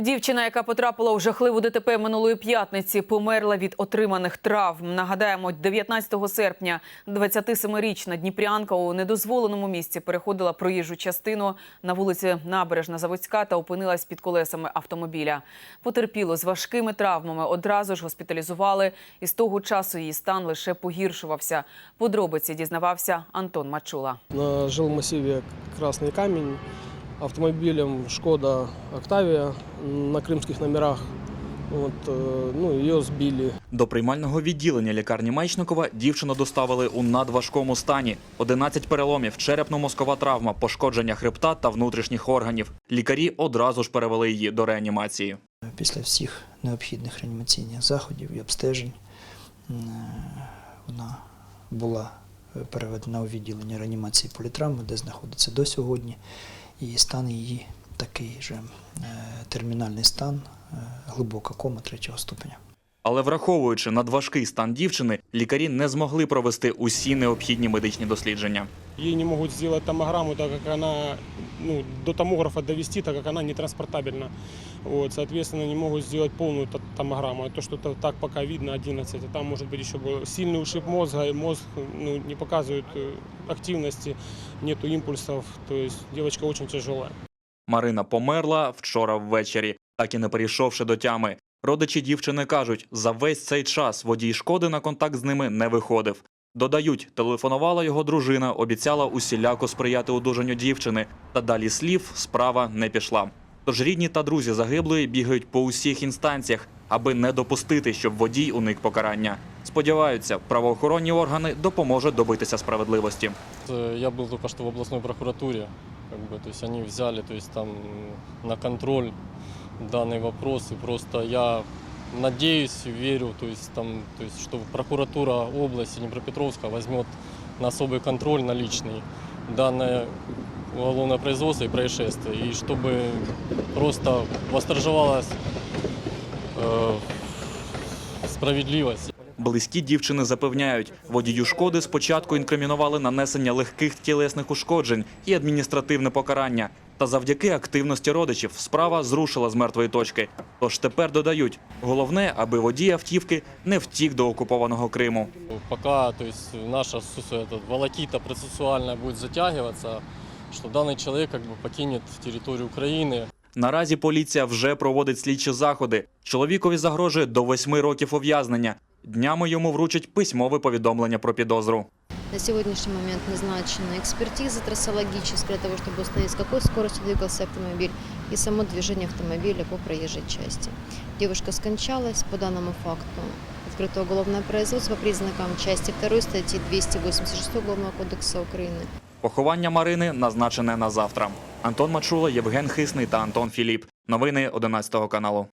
Дівчина, яка потрапила у жахливу ДТП минулої п'ятниці, померла від отриманих травм. Нагадаємо, 19 серпня 27-річна дніпрянка у недозволеному місці переходила проїжджу частину на вулиці Набережна Заводська та опинилась під колесами автомобіля. Потерпіло з важкими травмами. Одразу ж госпіталізували, і з того часу її стан лише погіршувався. Подробиці дізнавався Антон Мачула. На жилмассиве Красный Камень автомобилем Шкода Октавия на крымских номерах. Вот, э, ну, ее сбили. До приймального відділення лікарні Мечникова дівчину доставили у надважкому стані. 11 переломів, черепно-мозкова травма, пошкодження хребта та внутрішніх органів. Лікарі одразу ж перевели її до реанімації. Після всіх необхідних реанімаційних заходів і обстежень е, вона була е, переведена у відділення реанімації політравми, де знаходиться до сьогодні. І стан її такий же е, термінальний стан, е, глибока кома третього ступеня. Але враховуючи надважкий стан дівчини, лікарі не змогли провести усі необхідні медичні дослідження. Її не можуть зробити томограму, так як она, ну, до томографа довести, так как она не транспортабельна. Вот, соответственно, не могут сделать полную то- томограмму. А То, что то- так пока видно 11, а там может быть еще был сильный ушиб мозга, и мозг ну, не показывает э, активности, нету импульсов, то есть девочка очень тяжелая. Марина померла вчора ввечері, так і не перейшовши до тями. Родичі дівчини кажуть, за весь цей час водій шкоди на контакт з ними не виходив. Додають, телефонувала його дружина, обіцяла усіляко сприяти одужанню дівчини, та далі слів справа не пішла. Тож рідні та друзі загиблої бігають по усіх інстанціях, аби не допустити, щоб водій уник покарання. Сподіваються, правоохоронні органи допоможуть добитися справедливості. Э, Я был только что в областной прокуратуре, как бы, то есть они взяли, то есть там м, на контроль данный вопрос, и просто я надеюсь, верю, то есть там, то есть, что прокуратура области Днепропетровска возьмет на особый контроль на личный данное уголовное производство и происшествие, и чтобы просто восторжевалась э, справедливость. Близькі дівчини запевняють, водію шкоди спочатку інкримінували нанесення легких тілесних ушкоджень і адміністративне покарання. Та завдяки активності родичів справа зрушила з мертвої точки. Тож тепер додають, головне, аби водій автівки не втік до окупованого Криму. Пока то есть, наша сус- этот, волокита процессуальная будет затягиваться, что данный человек как бы покинет территорию Украины. Наразі поліція вже проводить слідчі заходи. Чоловікові загрожує до восьми років ув'язнення. Днями йому вручать письмове повідомлення про підозру. На сегодняшний момент назначена экспертиза трассологическая для того, чтобы установить, с какой скоростью двигался автомобиль и само движение автомобиля по проезжей части. Девушка скончалась по данному факту. Открыто уголовное производство по признакам части 2 статьи 286 Уголовного кодекса Украины. Поховання Марини назначене на завтра. Антон Мачула, Євген Хисний та Антон Філіп. Новини 11 каналу.